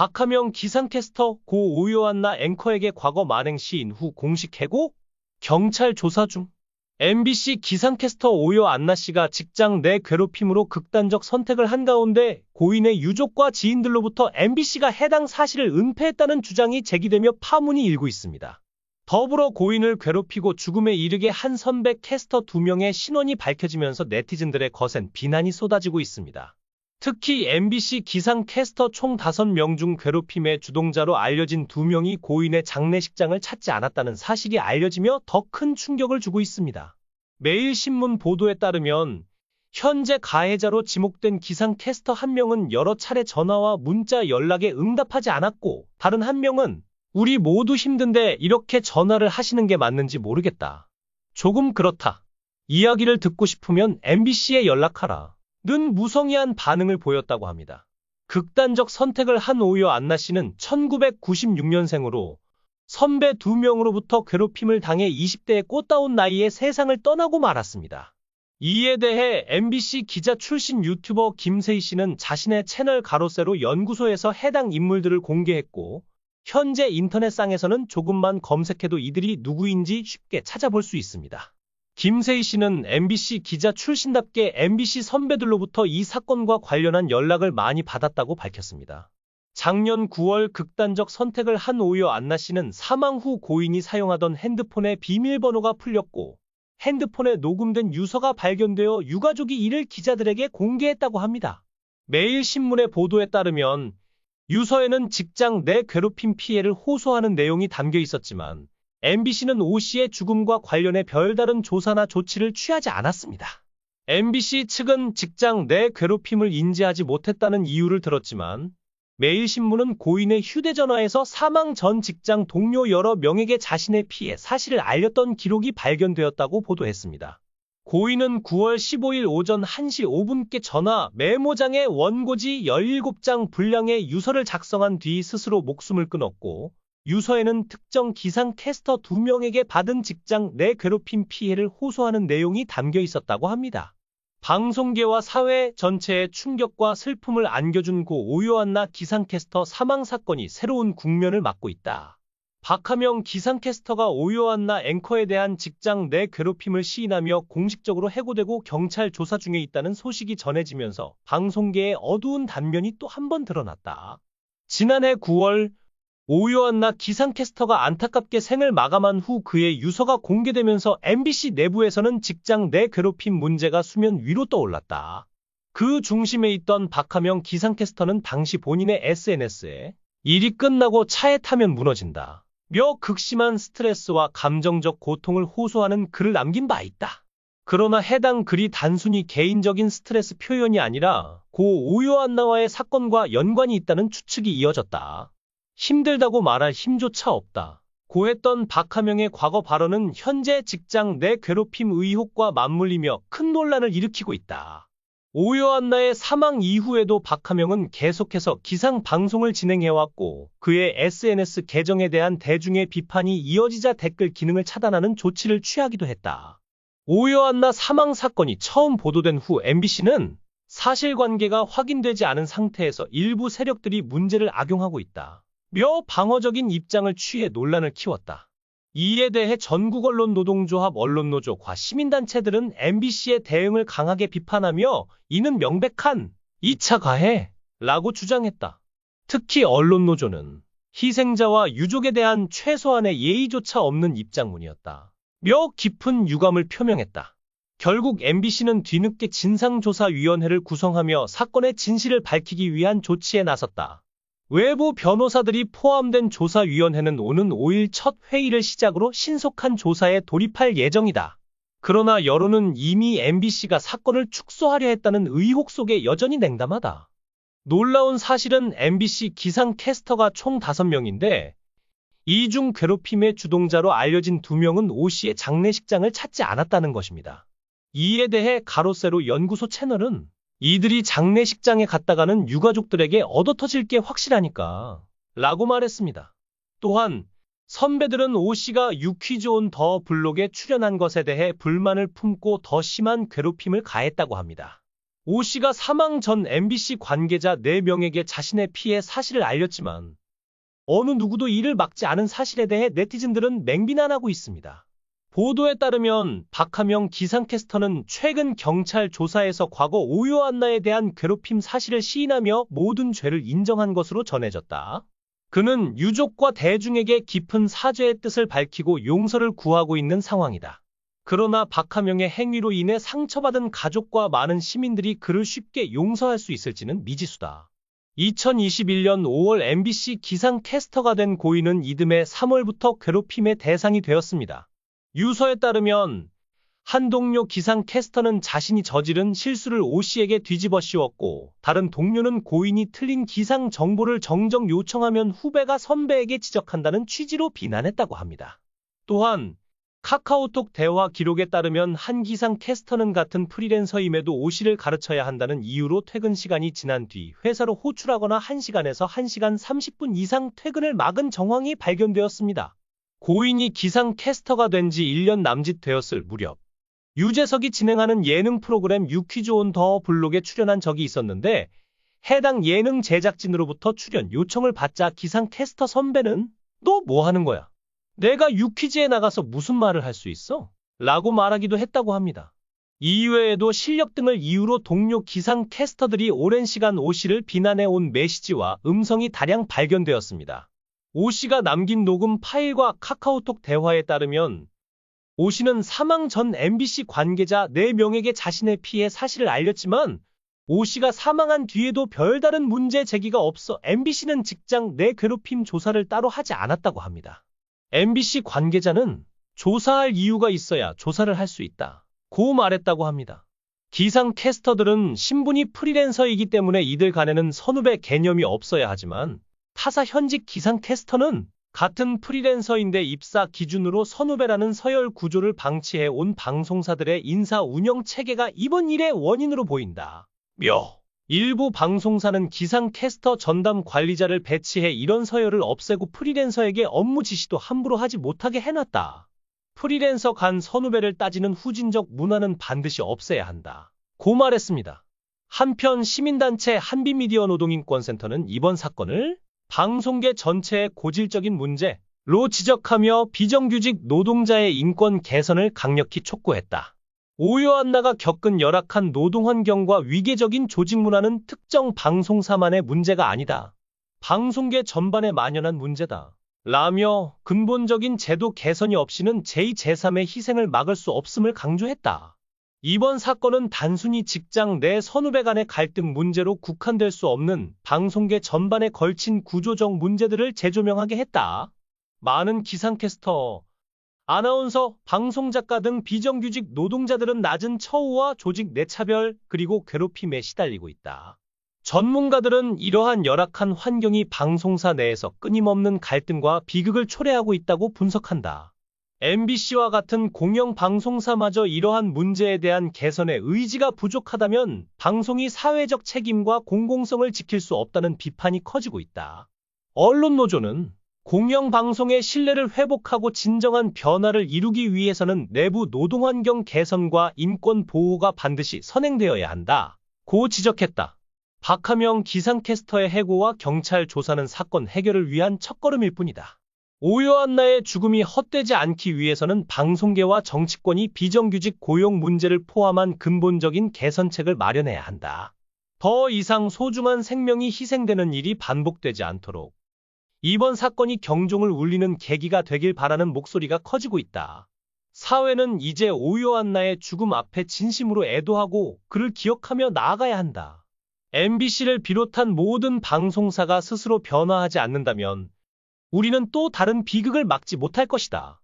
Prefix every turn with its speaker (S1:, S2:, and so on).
S1: 박하명 기상캐스터 고 오요한나 앵커에게 과거 만행 시인 후 공식 해고? 경찰 조사 중. MBC 기상캐스터 오요 안나 씨가 직장 내 괴롭힘으로 극단적 선택을 한 가운데 고인의 유족과 지인들로부터 MBC가 해당 사실을 은폐했다는 주장이 제기되며 파문이 일고 있습니다. 더불어 고인을 괴롭히고 죽음에 이르게 한 선배 캐스터 두 명의 신원이 밝혀지면서 네티즌들의 거센 비난이 쏟아지고 있습니다. 특히 MBC 기상 캐스터 총 5명 중 괴롭힘의 주동자로 알려진 2명이 고인의 장례식장을 찾지 않았다는 사실이 알려지며 더 큰 충격을 주고 있습니다. 매일신문 보도에 따르면 현재 가해자로 지목된 기상 캐스터 한 명은 여러 차례 전화와 문자 연락에 응답하지 않았고 다른 한 명은 우리 모두 힘든데 이렇게 전화를 하시는 게 맞는지 모르겠다. 조금 그렇다. 이야기를 듣고 싶으면 MBC에 연락하라. 는 무성의한 반응을 보였다고 합니다. 극단적 선택을 한 오요 안나 씨는 1996년생으로 선배 두 명으로부터 괴롭힘을 당해 20대의 꽃다운 나이에 세상을 떠나고 말았습니다. 이에 대해 MBC 기자 출신 유튜버 김세희 씨는 자신의 채널 가로세로 연구소에서 해당 인물들을 공개했고, 현재 인터넷상에서는 조금만 검색해도 이들이 누구인지 쉽게 찾아볼 수 있습니다. 김세희 씨는 MBC 기자 출신답게 MBC 선배들로부터 이 사건과 관련한 연락을 많이 받았다고 밝혔습니다. 작년 9월 극단적 선택을 한 오요 안나 씨는 사망 후 고인이 사용하던 핸드폰의 비밀번호가 풀렸고 핸드폰에 녹음된 유서가 발견되어 유가족이 이를 기자들에게 공개했다고 합니다. 매일신문의 보도에 따르면 유서에는 직장 내 괴롭힘 피해를 호소하는 내용이 담겨 있었지만 MBC는 오 씨의 죽음과 관련해 별다른 조사나 조치를 취하지 않았습니다. MBC 측은 직장 내 괴롭힘을 인지하지 못했다는 이유를 들었지만 매일신문은 고인의 휴대전화에서 사망 전 직장 동료 여러 명에게 자신의 피해 사실을 알렸던 기록이 발견되었다고 보도했습니다. 고인은 9월 15일 오전 1시 5분께 전화 메모장에 원고지 17장 분량의 유서를 작성한 뒤 스스로 목숨을 끊었고 유서에는 특정 기상 캐스터 2명에게 받은 직장 내 괴롭힘 피해를 호소하는 내용이 담겨 있었다고 합니다. 방송계와 사회 전체에 충격과 슬픔을 안겨준 고 오요한나 기상캐스터 사망 사건이 새로운 국면을 맞고 있다. 박하명 기상캐스터가 오요한나 앵커에 대한 직장 내 괴롭힘을 시인하며 공식적으로 해고되고 경찰 조사 중에 있다는 소식이 전해지면서 방송계의 어두운 단면이 또 한 번 드러났다. 지난해 9월 오요한나 기상캐스터가 안타깝게 생을 마감한 후 그의 유서가 공개되면서 MBC 내부에서는 직장 내 괴롭힘 문제가 수면 위로 떠올랐다. 그 중심에 있던 박하명 기상캐스터는 당시 본인의 SNS에 일이 끝나고 차에 타면 무너진다. 며 극심한 스트레스와 감정적 고통을 호소하는 글을 남긴 바 있다. 그러나 해당 글이 단순히 개인적인 스트레스 표현이 아니라 고 오요한나와의 사건과 연관이 있다는 추측이 이어졌다. 힘들다고 말할 힘조차 없다. 고했던 박하명의 과거 발언은 현재 직장 내 괴롭힘 의혹과 맞물리며 큰 논란을 일으키고 있다. 오요한나의 사망 이후에도 박하명은 계속해서 기상 방송을 진행해왔고 그의 SNS 계정에 대한 대중의 비판이 이어지자 댓글 기능을 차단하는 조치를 취하기도 했다. 오요한나 사망 사건이 처음 보도된 후 MBC는 사실관계가 확인되지 않은 상태에서 일부 세력들이 문제를 악용하고 있다. 며 방어적인 입장을 취해 논란을 키웠다. 이에 대해 전국 언론 노동조합 언론노조과 시민단체들은 MBC의 대응을 강하게 비판하며 이는 명백한 2차 가해 라고 주장했다. 특히 언론노조는 희생자와 유족에 대한 최소한의 예의조차 없는 입장문이었다. 며 깊은 유감을 표명했다. 결국 MBC는 뒤늦게 진상조사위원회를 구성하며 사건의 진실을 밝히기 위한 조치에 나섰다. 외부 변호사들이 포함된 조사위원회는 오는 5일 첫 회의를 시작으로 신속한 조사에 돌입할 예정이다. 그러나 여론은 이미 MBC가 사건을 축소하려 했다는 의혹 속에 여전히 냉담하다. 놀라운 사실은 MBC 기상 캐스터가 총 5명인데 이중 괴롭힘의 주동자로 알려진 2명은 오 씨의 장례식장을 찾지 않았다는 것입니다. 이에 대해 가로세로 연구소 채널은 이들이 장례식장에 갔다가는 유가족들에게 얻어터질 게 확실하니까 라고 말했습니다. 또한 선배들은 오 씨가 유퀴즈 온 더 블록에 출연한 것에 대해 불만을 품고 더 심한 괴롭힘을 가했다고 합니다. 오 씨가 사망 전 MBC 관계자 4명에게 자신의 피해 사실을 알렸지만 어느 누구도 이를 막지 않은 사실에 대해 네티즌들은 맹비난하고 있습니다. 보도에 따르면 박하명 기상캐스터는 최근 경찰 조사에서 과거 오요 안나에 대한 괴롭힘 사실을 시인하며 모든 죄를 인정한 것으로 전해졌다. 그는 유족과 대중에게 깊은 사죄의 뜻을 밝히고 용서를 구하고 있는 상황이다. 그러나 박하명의 행위로 인해 상처받은 가족과 많은 시민들이 그를 쉽게 용서할 수 있을지는 미지수다. 2021년 5월 MBC 기상캐스터가 된 고인은 이듬해 3월부터 괴롭힘의 대상이 되었습니다. 유서에 따르면 한 동료 기상캐스터는 자신이 저지른 실수를 오 씨에게 뒤집어 씌웠고 다른 동료는 고인이 틀린 기상 정보를 정정 요청하면 후배가 선배에게 지적한다는 취지로 비난했다고 합니다. 또한 카카오톡 대화 기록에 따르면 한 기상 캐스터는 같은 프리랜서임에도 오 씨를 가르쳐야 한다는 이유로 퇴근 시간이 지난 뒤 회사로 호출하거나 1시간에서 1시간 30분 이상 퇴근을 막은 정황이 발견되었습니다. 고인이 기상 캐스터가 된 지 1년 남짓 되었을 무렵 유재석이 진행하는 예능 프로그램 유퀴즈 온 더 블록에 출연한 적이 있었는데 해당 예능 제작진으로부터 출연 요청을 받자 기상 캐스터 선배는 너 뭐 하는 거야? 내가 유퀴즈에 나가서 무슨 말을 할 수 있어? 라고 말하기도 했다고 합니다. 이외에도 실력 등을 이유로 동료 기상 캐스터들이 오랜 시간 오 씨를 비난해 온 메시지와 음성이 다량 발견되었습니다. 오 씨가 남긴 녹음 파일과 카카오톡 대화에 따르면 오 씨는 사망 전 MBC 관계자 4명에게 자신의 피해 사실을 알렸지만 오 씨가 사망한 뒤에도 별다른 문제 제기가 없어 MBC는 직장 내 괴롭힘 조사를 따로 하지 않았다고 합니다. MBC 관계자는 조사할 이유가 있어야 조사를 할 수 있다. 고 말했다고 합니다. 기상 캐스터들은 신분이 프리랜서이기 때문에 이들 간에는 선후배 개념이 없어야 하지만 타사 현직 기상 캐스터는 같은 프리랜서인데 입사 기준으로 선후배라는 서열 구조를 방치해 온 방송사들의 인사 운영 체계가 이번 일의 원인으로 보인다. 며. 일부 방송사는 기상 캐스터 전담 관리자를 배치해 이런 서열을 없애고 프리랜서에게 업무 지시도 함부로 하지 못하게 해놨다. 프리랜서 간 선후배를 따지는 후진적 문화는 반드시 없애야 한다. 고 말했습니다. 한편 시민단체 한빛미디어 노동인권센터는 이번 사건을 방송계 전체의 고질적인 문제로 지적하며 비정규직 노동자의 인권 개선을 강력히 촉구했다. 오요한나가 겪은 열악한 노동 환경과 위계적인 조직 문화는 특정 방송사만의 문제가 아니다. 방송계 전반에 만연한 문제다. 라며 근본적인 제도 개선이 없이는 제2, 제3의 희생을 막을 수 없음을 강조했다. 이번 사건은 단순히 직장 내 선후배 간의 갈등 문제로 국한될 수 없는 방송계 전반에 걸친 구조적 문제들을 재조명하게 했다. 많은 기상캐스터, 아나운서, 방송작가 등 비정규직 노동자들은 낮은 처우와 조직 내차별 그리고 괴롭힘에 시달리고 있다. 전문가들은 이러한 열악한 환경이 방송사 내에서 끊임없는 갈등과 비극을 초래하고 있다고 분석한다. MBC와 같은 공영 방송사마저 이러한 문제에 대한 개선의 의지가 부족하다면 방송이 사회적 책임과 공공성을 지킬 수 없다는 비판이 커지고 있다. 언론노조는 공영방송의 신뢰를 회복하고 진정한 변화를 이루기 위해서는 내부 노동환경 개선과 인권 보호가 반드시 선행되어야 한다. 고 지적했다. 박하명 기상캐스터의 해고와 경찰 조사는 사건 해결을 위한 첫걸음일 뿐이다. 오요한나의 죽음이 헛되지 않기 위해서는 방송계와 정치권이 비정규직 고용 문제를 포함한 근본적인 개선책을 마련해야 한다. 더 이상 소중한 생명이 희생되는 일이 반복되지 않도록 이번 사건이 경종을 울리는 계기가 되길 바라는 목소리가 커지고 있다. 사회는 이제 오요한나의 죽음 앞에 진심으로 애도하고 그를 기억하며 나아가야 한다. MBC를 비롯한 모든 방송사가 스스로 변화하지 않는다면 우리는 또 다른 비극을 막지 못할 것이다.